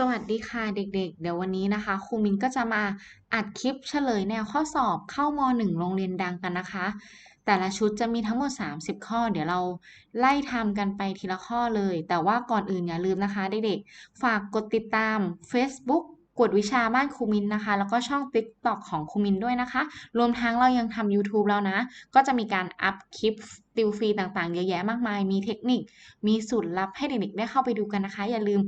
สวัสดีค่ะเด็กๆเดี๋ยววันนี้นะคะครูมินก็จะมาอัดคลิปเฉลยแนวข้อสอบเข้าม .1 โรงเรียนดังกันนะคะ แต่ละชุดจะมีทั้งหมด 30 ข้อ เดี๋ยวเราไล่ทำกันไปทีละข้อเลย แต่ว่าก่อนอื่นอย่าลืมนะคะเด็กๆ ฝากกดติดตาม Facebook กวดวิชาบ้านครูมินนะคะ แล้วก็ช่อง TikTok ของครูมินด้วยนะคะ รวมทั้งเรายังทำ YouTube แล้วนะ ก็จะมีการอัพคลิปติวฟรีต่างๆ เยอะแยะมากมาย มีเทคนิค มีสูตรลับให้เด็กๆ ได้เข้าไปดูกันนะคะ อย่าลืม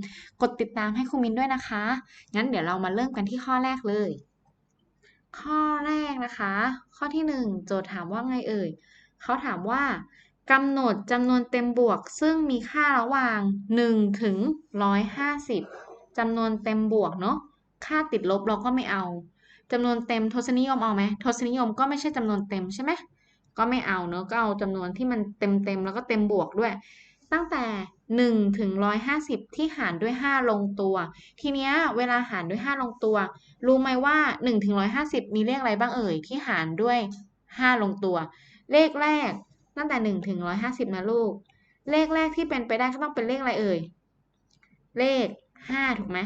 กดติดตามให้ครูมินด้วยนะคะ งั้นเดี๋ยวเรามาเริ่มกันที่ข้อแรกเลย ข้อแรกนะคะ ข้อที่หนึ่งโจทย์ถามว่าไงเอ่ยเขาถามว่ากำหนดจำนวนเต็มบวก ซึ่งมีค่าระหว่าง1ถึง150จำนวนเต็มบวกเนาะ ค่าติดลบเราก็ไม่เอาจำนวนเต็มทศนิยมเอาไหมทศนิยมก็ไม่ใช่จำนวนเต็มใช่ไหมก็ไม่เอาเนอะก็เอาจำนวนที่มันเต็มเต็มแล้วก็เต็มบวกด้วย ตั้งแต่1ถึง150 ที่หารด้วย 5 ลงตัว ทีเนี้ยเวลาหารด้วย 5 ลงตัว รู้ไหมว่า1ถึง150 มีเลขอะไรบ้างเอ่ยที่หารด้วย 5 ลงตัว เลขแรกตั้งแต่1ถึง150นะลูก เลขแรกที่เป็นไปได้ก็ต้องเป็นเลขอะไรเอ่ย เลข 5 ถูกไหม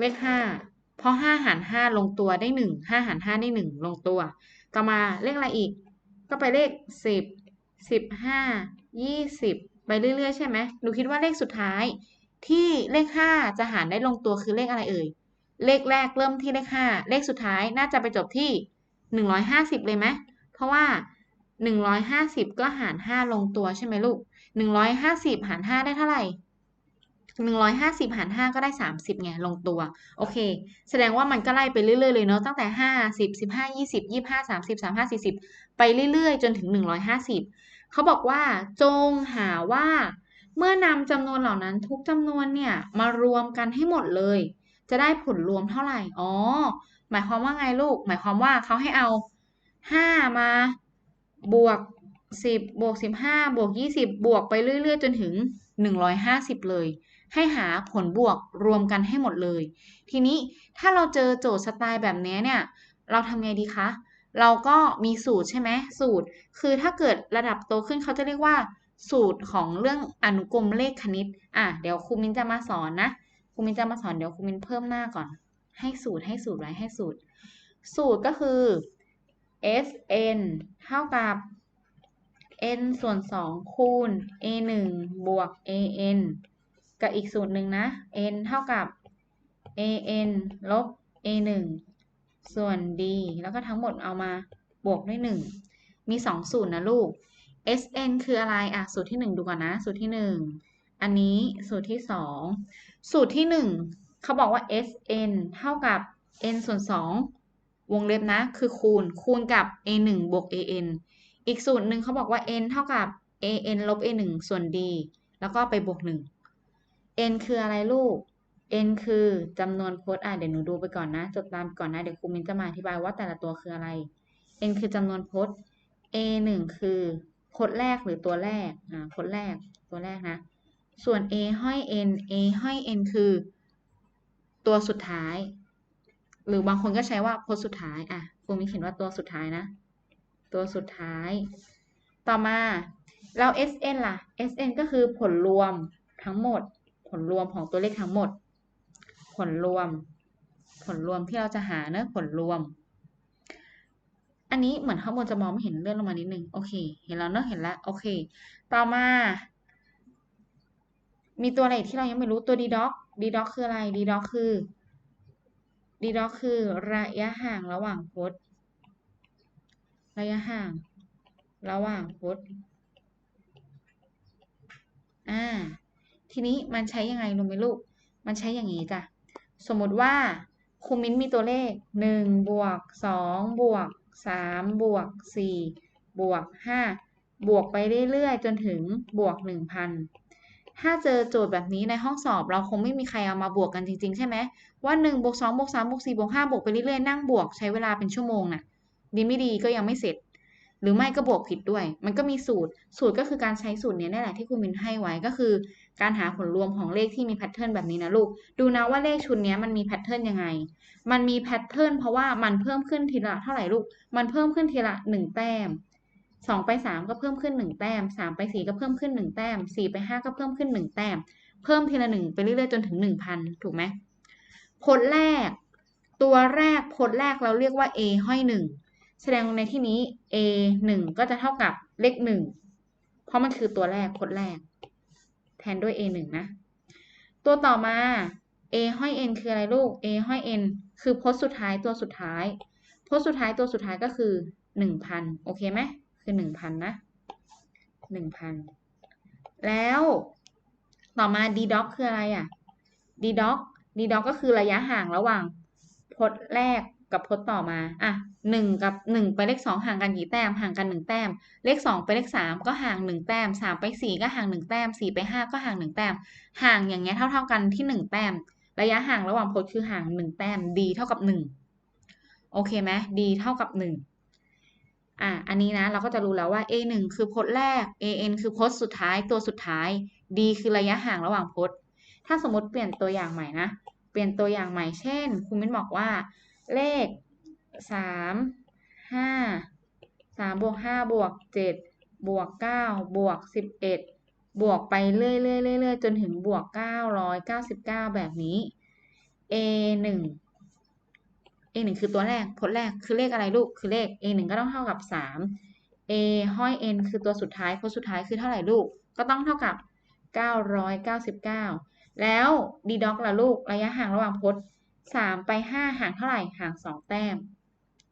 เลข5เพราะ5หาร5ลงตัวได้1 5หาร5ได้1ลงตัว ต่อมาเลขอะไรอีก ก็ไปเลข10 15 20ไปเรื่อยๆใช่ไหมหนูคิดว่าเลขสุดท้าย ที่เลข5จะหารได้ลงตัวคือเลขอะไรเอ่ยเลขแรกเริ่มที่เลข5เลขสุดท้ายน่าจะไปจบที่150เลยไหมเพราะว่า150ก็หาร5ลงตัวใช่ไหมลูก150หาร5ได้เท่าไหร่ 150 หาร 5 ก็ได้ 30ไงลงตัว โอเค แสดงว่ามันก็ไล่ไปเรื่อยๆเลยเนาะตั้งแต่5 10 15 20 25 30 35 40 ไปเรื่อยๆ จนถึง 150 เขาบอกว่า จงหาว่า เมื่อนำจำนวนเหล่านั้นทุกจำนวนเนี่ย มารวมกันให้หมดเลย จะได้ผลรวมเท่าไหร่ อ๋อ หมายความว่าไงลูก หมายความว่าเขาให้เอา 5 มาบวก 10บวก15บวก20 บวกไปเรื่อยๆ จนถึง 150 เลย ให้หาผลบวกรวมกันให้หมดเลย ทีนี้ถ้าเราเจอโจทย์สไตล์แบบนี้เนี่ย เราทำไงดีคะ เราก็มีสูตรใช่ไหมสูตร คือถ้าเกิดระดับโตขึ้นเขาจะเรียกว่า สูตรของเรื่องอนุกรมเลขคณิต อะเดี๋ยวครูมินจะมาสอนนะครูมินจะมาสอนเดี๋ยวครูมินเพิ่มหน้าก่อน ให้สูตรให้สูตรไว้ให้สูตร สูตรก็คือ sn เท่ากับ n ส่วน 2 คูณ a 1บวก an กับอีกสูตรหนึ่งนะ n เท่ากับ an ลบ a 1ส่วน d แล้วก็ทั้งหมดเอามาบวกด้วย 1 มี 2 สูตรนะลูก sn คืออะไรอะสูตรที่ 1 ดูก่อนนะ สูตรที่ 1 อันนี้สูตรที่ 2 สูตรที่ 1 เขาบอกว่า sn เท่ากับ n ส่วน 2 วงเล็บนะ คือคูณ คูณกับ a 1บวก an อีกสูตรหนึ่งเขาบอกว่า n เท่ากับ an ลบ a 1ส่วน d แล้วก็ไปบวก 1 n คืออะไรลูก n คือจำนวนพจน์อะเดี๋ยวหนูดูไปก่อนนะ จดตามก่อนนะ เดี๋ยวครูมินจะมาอธิบายว่าแต่ละตัวคืออะไร n คือจำนวนพจน์ a 1คือพจน์แรกหรือตัวแรก อ่าพจน์แรก ตัวแรกนะ ส่วน a ห้อย n a ห้อย n คือ ตัวสุดท้าย หรือบางคนก็ใช้ว่าพจน์สุดท้าย อะครูมินเขียนว่าตัวสุดท้ายนะ ตัวสุดท้าย ต่อมาแล้ว sn ล่ะ sn ก็คือผลรวมทั้งหมด ลรวมของตัวเลขทั้งหมด ผลรวม ผลรวมที่เราจะหาเนะผลรวม อันนี้เหมือนข้างบนจะมองไม่เห็นเลื่อนลงมานิดนึงโอเค เห็นแล้วเนอะเห็นแล้วโอเค ต่อมา มีตัวอะไรที่เรายังไม่รู้ตัว d doc d doc คืออะไร d doc คือ d doc คือระยะห่างระหว่างพจน์ ระยะห่าง ระหว่างพจน์อ่า ทีนี้มันใช้ยังไงรู้ไหมลูก มันใช้อย่างนี้จ้ะ สมมติว่าครูมิ้นมีตัวเลข1บวก2บวก3บวก4บวก5บวกไปเรื่อยๆ จนถึงบวก 1,000 ถ้าเจอโจทย์แบบนี้ในห้องสอบเราคงไม่มีใครเอามาบวกกันจริง ๆ ใช่ไหมว่า1บวก2บวก3บวก4บวก5บวกไปเรื่อยๆ นั่งบวกใช้เวลาเป็นชั่วโมงน่ะ ดีไม่ดีก็ยังไม่เสร็จ หรือไม่ก็บวกผิดด้วย มันก็มีสูตร สูตรก็คือการใช้สูตรนี้นี่แหละที่ครูมินให้ไว้ก็คือ การหาผลรวมของเลขที่มีแพทเทิร์นแบบนี้นะลูก ดูนะว่าเลขชุดนี้มันมีแพทเทิร์นยังไง มันมีแพทเทิร์นเพราะว่ามันเพิ่มขึ้นทีละเท่าไหร่ลูก มันเพิ่มขึ้นทีละหนึ่งแต้มสองไปสามก็เพิ่มขึ้นหนึ่งแต้มสามไปสี่ก็เพิ่มขึ้นหนึ่งแต้มสี่ไปห้าก็เพิ่มขึ้นหนึ่งแต้ม เพิ่มทีละหนึ่งไปเรื่อยๆจนถึงหนึ่งพันถูกไหมพจน์แรก ตัวแรกพจน์แรกเราเรียกว่า a ห้อยหนึ่ง แสดงในที่นี้ a หนึ่งก็จะเท่ากับเลขหนึ่งเพราะมันคือตัวแรกพจน์แรก แทนด้วย a หนึ่งนะ ตัวต่อมา a ห้อย n คืออะไรลูก a ห้อย n คือพจน์สุดท้ายตัวสุดท้าย พจน์สุดท้ายตัวสุดท้ายก็คือหนึ่งพันโอเคไหมคือหนึ่งพันนะหนึ่งพันแล้วต่อมา d doc คืออะไรอะ d doc d doc ก็คือระยะห่างระหว่างพจน์แรก กับพจน์ต่อมา อะหนึ่งกับหนึ่งไปเลขสองห่างกันกี่แต้ม ห่างกันหนึ่งแต้ม เลขสองไปเลขสามก็ห่างหนึ่งแต้มสามไปสี่ก็ห่างหนึ่งแต้มสี่ไปห้าก็ห่างหนึ่งแต้ม ห่างอย่างเงี้ยเท่าเท่ากันที่หนึ่งแต้ม ระยะห่างระหว่างพจน์คือห่างหนึ่งแต้ม d เท่ากับหนึ่งโอเคไหม d เท่ากับหนึ่งอะ อันนี้นะเราก็จะรู้แล้วว่า a 1คือพจน์แรก a n คือพจน์สุดท้ายตัวสุดท้าย d คือระยะห่างระหว่างพจน์ ถ้าสมมติเปลี่ยนตัวอย่างใหม่นะ เปลี่ยนตัวอย่างใหม่ เช่น คุณมิ้นบอกว่า เลขสามห้าสามบวกห้าบวกเจ็ดบวกเก้าบวกสิบเอ็ดบวกไปเรื่อยเรื่อยเรื่อยจนถึงบวกเก้าร้อยเก้าสิบเก้าแบบนี้ a หนึ่ง a หนึ่งคือตัวแรกพจน์แรกคือเลขอะไรลูก คือเลข a หนึ่งก็ต้องเท่ากับสาม a ห้อย n คือตัวสุดท้ายพจน์สุดท้ายคือเท่าไหร่ลูก ก็ต้องเท่ากับเก้าร้อยเก้าสิบเก้าแล้ว d doc ล่ะลูก ระยะห่างระหว่างพจน์ สามไปห้าห่างเท่าไหร่ห่างสองแต้ม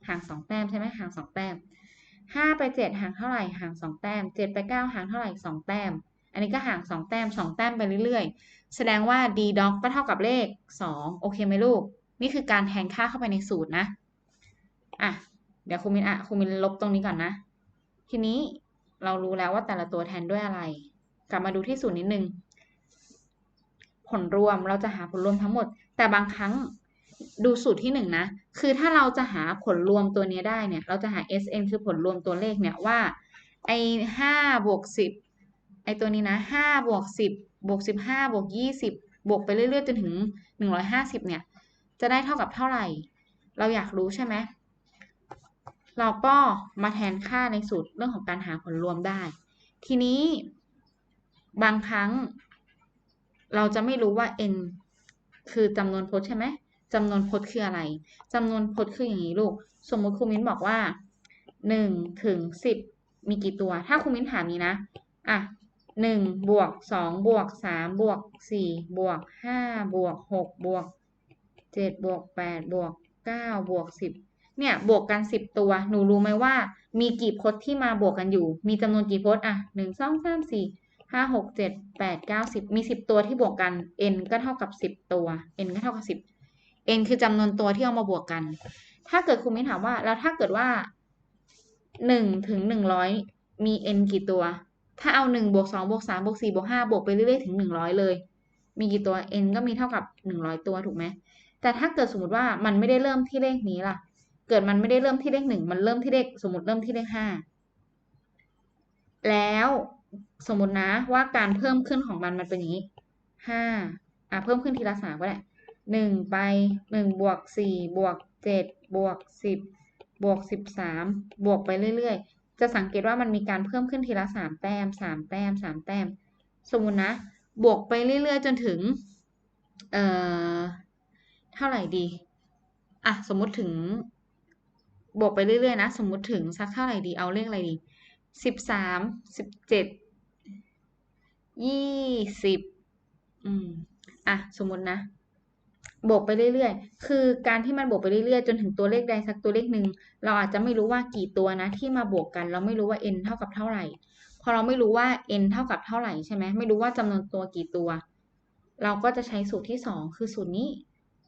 ห่างสองแต้มใช่ไหมห่างสองแต้มห้าไปเจ็ดห่างเท่าไหร่ห่างสองแต้มเจ็ดไปเก้าห่างเท่าไหร่สองแต้ม อันนี้ก็ห่างสองแต้มสองแต้มไปเรื่อยๆ แสดงว่า d doc ก็เท่ากับเลขสองโอเคไหมลูก นี่คือการแทนค่าเข้าไปในสูตรนะอะเดี๋ยวครูมินอะครูมินลบตรงนี้ก่อนนะ ทีนี้เรารู้แล้วว่าแต่ละตัวแทนด้วยอะไร กลับมาดูที่สูตรนิดนึง ผลรวมเราจะหาผลรวมทั้งหมด แต่บางครั้ง ดูสูตรที่หนึ่งนะ คือถ้าเราจะหาผลรวมตัวนี้ได้เนี่ย เราจะหา SN คือผลรวมตัวเลขเนี่ยว่า ไอ้ห้าบวกสิบไอ้ตัวนี้นะห้าบวกสิบบวกสิบห้าบวกยี่สิบบวกไปเรื่อยๆจนถึงหนึ่งร้อยห้าสิบเนี่ย จะได้เท่ากับเท่าไหร่ เราอยากรู้ใช่ไหม เราก็มาแทนค่าในสูตรเรื่องของการหาผลรวมได้ ทีนี้บางครั้ง เราจะไม่รู้ว่า n คือจำนวนพจน์ใช่ไหม จำนวนพจน์คืออะไรจำนวนพจน์คืออย่างนี้ลูก สมมติครูมิ้นบอกว่าหนึ่งถึงสิบมีกี่ตัว ถ้าครูมิ้นถามนี้นะ อะหนึ่งบวกสองบวกสามบวกสี่บวกห้าบวกหกบวกเจ็ดบวกแปดบวกเก้าบวกสิบเนี่ยบวกกันสิบตัว หนูรู้ไหมว่า มีกี่พจน์ที่มาบวกกันอยู่ มีจำนวนกี่พจน์อะหนึ่งสองสามสี่ห้าหกเจ็ดแปดเก้าสิบมีสิบตัวที่บวกกัน n ก็เท่ากับสิบตัว n ก็เท่ากับสิบ n คือจำนวนตัวที่เอามาบวกกัน ถ้าเกิดครูมิ้นถามว่า แล้วถ้าเกิดว่าหนึ่งถึงหนึ่งร้อยมี n กี่ตัว ถ้าเอาหนึ่งบวกสองบวกสามบวกสี่บวกห้าบวกไปเรื่อยๆถึงหนึ่งร้อยเลย มีกี่ตัว n ก็มีเท่ากับหนึ่งร้อยตัวถูกไหม แต่ถ้าเกิดสมมติว่ามันไม่ได้เริ่มที่เลขนี้ล่ะ เกิดมันไม่ได้เริ่มที่เลขหนึ่งมันเริ่มที่เลขสมมติเริ่มที่เลขห้า แล้วสมมตินะว่าการเพิ่มขึ้นของมันมันเป็นอย่างนี้ห้าอะเพิ่มขึ้นทีละสามก็ได้ หนึ่งไปหนึ่งบวกสี่บวกเจ็ดบวกสิบบวกสิบสามบวกไปเรื่อยๆ จะสังเกตว่ามันมีการเพิ่มขึ้นทีละสามแต้มสามแต้มสามแต้ม สมมุตินะ บวกไปเรื่อยๆ จนถึง เอ่อ เท่าไหร่ดี อะ สมมุติถึง บวกไปเรื่อยๆ นะ สมมุติถึงสักเท่าไหร่ดี เอาเลขอะไรดีสิบสามสิบเจ็ดยี่สิบอืม อะ สมมุตินะ บวกไปเรื่อยๆ คือการที่มันบวกไปเรื่อยๆ จนถึงตัวเลขใดสักตัวเลขหนึ่ง เราอาจจะไม่รู้ว่ากี่ตัวนะที่มาบวกกัน เราไม่รู้ว่า n เท่ากับเท่าไหร่ พอเราไม่รู้ว่า n เท่ากับเท่าไหร่ใช่ไหมไม่รู้ว่าจำนวนตัวกี่ตัว เราก็จะใช้สูตรที่สองคือสูตรนี้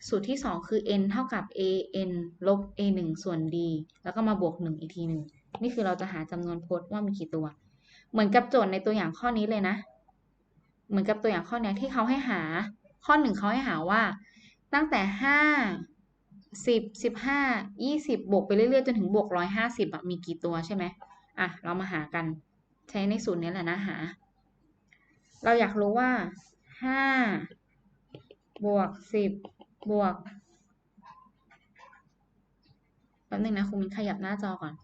สูตรที่สองคือ n เท่ากับ a n ลบ a หนึ่งส่วน d แล้วก็มาบวกหนึ่งอีกทีหนึ่ง นี่คือเราจะหาจำนวนพจน์ว่ามีกี่ตัว เหมือนกับโจทย์ในตัวอย่างข้อนี้เลยนะ เหมือนกับตัวอย่างข้อนี้ที่เขาให้หา ข้อหนึ่งเขาให้หาว่า ตั้งแต่ห้าสิบสิบห้ายี่สิบบวกไปเรื่อยๆ จนถึงบวกร้อยห้าสิบมีกี่ตัวใช่ไหมอะ เรามาหากันใช้ในสูตรนี้แหละนะหา เราอยากรู้ว่าห้าบวกสิบบวกแป๊บนึงนะครูมินขยับหน้าจอก่อน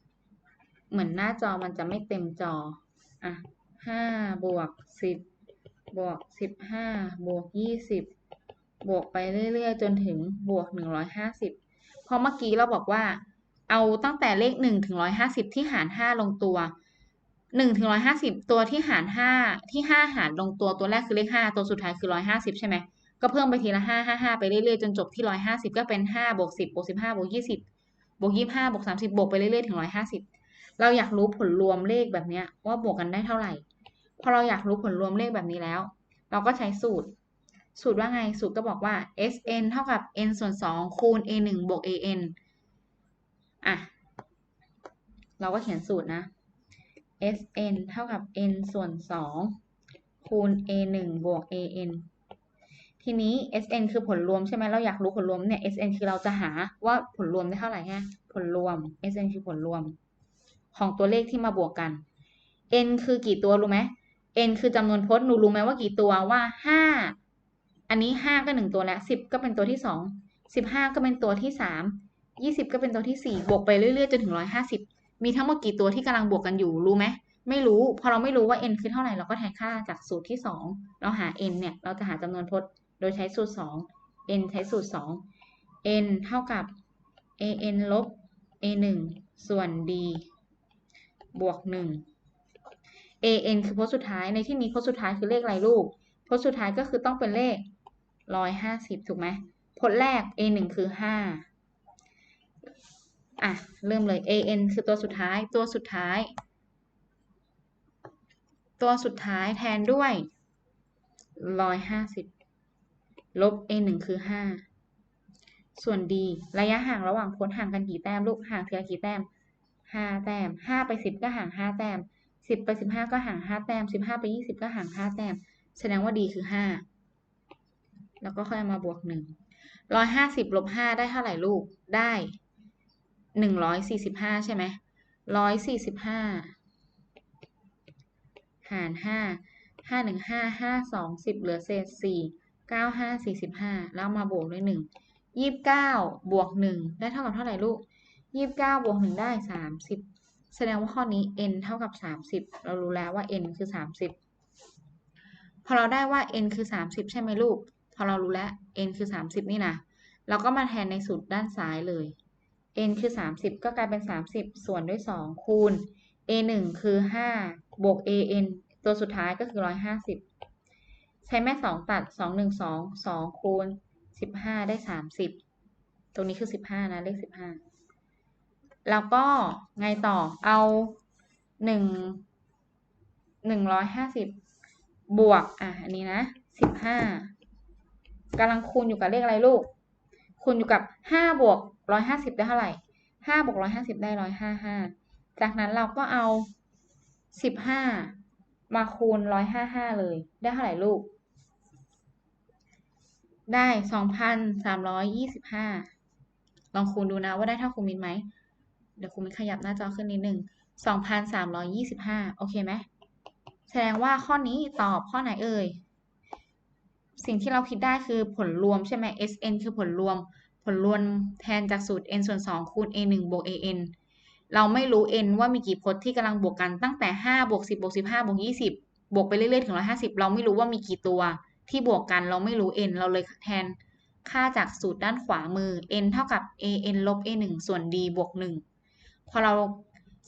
เหมือนหน้าจอมันจะไม่เต็มจอ อะห้าบวกสิบบวกสิบห้าบวกยี่สิ บวกไปเรื่อยๆ จนถึงบวกหนึ่งร้อยห้าสิบเพราะเมื่อกี้เราบอกว่า เอาตั้งแต่เลขหนึ่งถึงร้อยห้าสิบที่หารห้าลงตัวหนึ่งถึงร้อยห้าสิบตัวที่หารห้าที่ห้าหารลงตัวตัวแรกคือเลขห้าตัวสุดท้ายคือร้อยห้าสิบใช่ไหมก็เพิ่มไปทีละห้าห้าห้าไปเรื่อยๆ จนจบที่ร้อยห้าสิบก็เป็นห้าบวกสิบบวกสิบห้าบวกยี่สิบบวกยี่ห้าบวกสามสิบบวกไปเรื่อยๆ ถึงร้อยห้าสิบเราอยากรู้ผลรวมเลขแบบนี้ว่าบวกกันได้เท่าไหร่ พอเราอยากรู้ผลรวมเลขแบบนี้แล้ว เราก็ใช้สูตร สูตรว่าไง สูตรก็บอกว่า sn เท่ากับ n ส่วน 2 คูณ a 1บวก an อะ เราก็เขียนสูตรนะ sn เท่ากับ n ส่วน 2 คูณ a 1บวก an ทีนี้ sn คือผลรวมใช่ไหมเราอยากรู้ผลรวมเนี่ย sn คือเราจะหาว่าผลรวมได้เท่าไหร่ฮะผลรวม sn คือผลรวม ของตัวเลขที่มาบวกกัน n คือกี่ตัวรู้ไหม n คือจำนวนพจน์หนูรู้ไหมว่ากี่ตัวว่าห้า อันนี้ห้าก็หนึ่งตัวแล้วสิบก็เป็นตัวที่สองสิบห้าก็เป็นตัวที่สามยี่สิบก็เป็นตัวที่สี่บวกไปเรื่อยๆจนถึงร้อยห้าสิบมีทั้งหมดกี่ตัวที่กำลังบวกกันอยู่รู้ไหมไม่รู้พอเราไม่รู้ว่า n คือเท่าไหร่เราก็แทนค่าจากสูตรที่สองเราหา n เนี่ยเราจะหาจำนวนพจน์ โดยใช้สูตรสอง n ใช้สูตรสอง n เท่ากับ an ลบ a หนึ่งส่วน d บวกหนึ่ง an คือพจน์สุดท้ายในที่นี้พจน์สุดท้ายคือเลขอะไรลูกพจน์สุดท้ายก็คือต้องเป็นเลข ร้อยห้าสิบถูกไหมพจน์แรก a หนึ่งคือห้าอะ เริ่มเลย an คือตัวสุดท้าย ตัวสุดท้าย ตัวสุดท้ายแทนด้วยร้อยห้าสิบลบ a หนึ่งคือห้าส่วน d ระยะห่างระหว่างพจน์ห่างกันกี่แต้มลูกห่างเทีละกี่แต้มห้าแต้มห้าไปสิบก็ห่างห้าแต้มสิบไปสิบห้าก็ห่างห้าแต้มสิบห้าไปยี่สิบก็ห่างห้าแต้ม แสดงว่าดีคือห้า แล้วก็ค่อยมาบวกหนึ่งร้อยห้าสิบลบห้าได้เท่าไหร่ลูก ได้หนึ่งร้อยสี่สิบห้าใช่ไหมร้อยสี่สิบห้าหารห้าห้าหนึ่งห้าห้าสองสิบเหลือเศษสี่เก้าห้าสี่สิบห้าแล้วมาบวกด้วยหนึ่งยี่สิบเก้าบวกหนึ่งได้เท่ากับเท่าไหร่ลูกยี่สิบเก้าบวกหนึ่งได้สามสิบแสดงว่าข้อนี้ n เท่ากับ30เรารู้แล้วว่า n คือ30พอเราได้ว่า n คือ30ใช่ไหมลูก พอเรารู้แล้ว n คือ 30 นี่นะ เราก็มาแทนในสูตรด้านซ้ายเลย n คือ 30 ก็กลายเป็น 30 ส่วนด้วย 2 คูณ a 1คือ 5 บวก a n ตัวสุดท้ายก็คือ 150 ใช้แม่ 2 ตัด 2 1 2 2 คูณ 15 ได้ 30 ตรงนี้คือ 15 นะ เลข 15 แล้วก็ไงต่อเอา 1 150 บวก อะ อันนี้นะ 15 กำลังคูณอยู่กับเลขอะไรลูก คูณอยู่กับห้าบวกร้้อยหาสิบได้เท่าไหร่ห้าบวกร้้อยหาสิบได้ร้้อยหาห้าจากนั้นเราก็เอาสิบห้ามาคูณร้้อยหาห้าเลย ได้เท่าไหร่ลูก ได้สองพันสามร้อยยี่สิบห้าลองคูณดูนะว่าได้เท่าครูมินไหม เดี๋ยวครูมินขยับหน้าจอขึ้นนิดหนึ่งสองพันสามร้อยยี่สิบห้าโอเคไหม แสดงว่าข้อนี้ตอบข้อไหนเอ่ย สิ่งที่เราคิดได้คือผลรวมใช่ไหม SN คือผลรวม ผลรวมแทนจากสูตร n ส่วน2คูณ a 1บวก an เราไม่รู้ n ว่ามีกี่พจน์ที่กำลังบวกกันตั้งแต่5บวก10บวก15บวก20 บวกไปเรื่อยๆถึง150 เราไม่รู้ว่ามีกี่ตัวที่บวกกันเราไม่รู้ n เราเลยแทนค่าจากสูตรด้านขวามือ n เท่ากับ an ลบ a 1ส่วน d บวก1พอเรา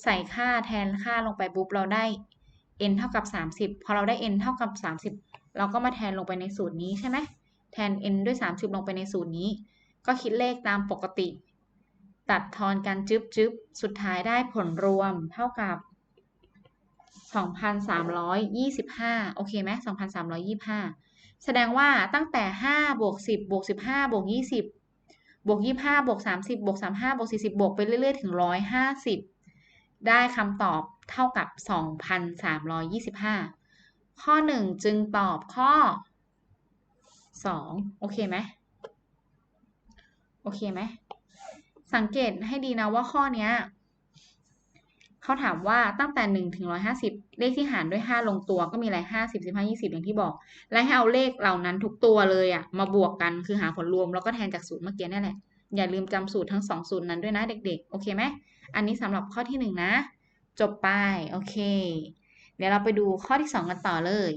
ใส่ค่าแทนค่าลงไปปุ๊บเราได้ n เท่ากับ 30 พอเราได้ n เท่ากับ 30 เราก็มาแทนลงไปในสูตรนี้ใช่ไหมแทน n ด้วย 30 ลงไปในสูตรนี้ ก็คิดเลขตามปกติ ตัดทอนกันจึ๊บจึ๊บสุดท้ายได้ผลรวมเท่ากับ 2,325 โอเคไหม2,325 แสดงว่าตั้งแต่ 5 บวก 10 บวก 15 บวก 20 บวก 25 บวก 30 บวก 35 บวก 40 บวกไปเรื่อย ๆ ถึง 150 ได้คำตอบเท่ากับ 2,325 ข้อหนึ่งจึงตอบข้อสองโอเคไหมโอเคไหมสังเกตให้ดีนะว่าข้อนี้เขาถามว่าตั้งแต่หนึ่งถึงร้อยห้าสิบเลขที่หารด้วยห้าลงตัวก็มีอะไรห้าสิบสิบห้ายี่สิบอย่างที่บอก และให้เอาเลขเหล่านั้นทุกตัวเลยอะมาบวกกันคือหาผลรวมแล้วก็แทนจากสูตรเมื่อกี้นี่แหละ อย่าลืมจำสูตรทั้งสองสูตรนั้นด้วยนะเด็กๆ โอเคไหม อันนี้สำหรับข้อที่หนึ่งนะ จบไป โอเค เดี๋ยวเราไปดูข้อที่สองกันต่อเลย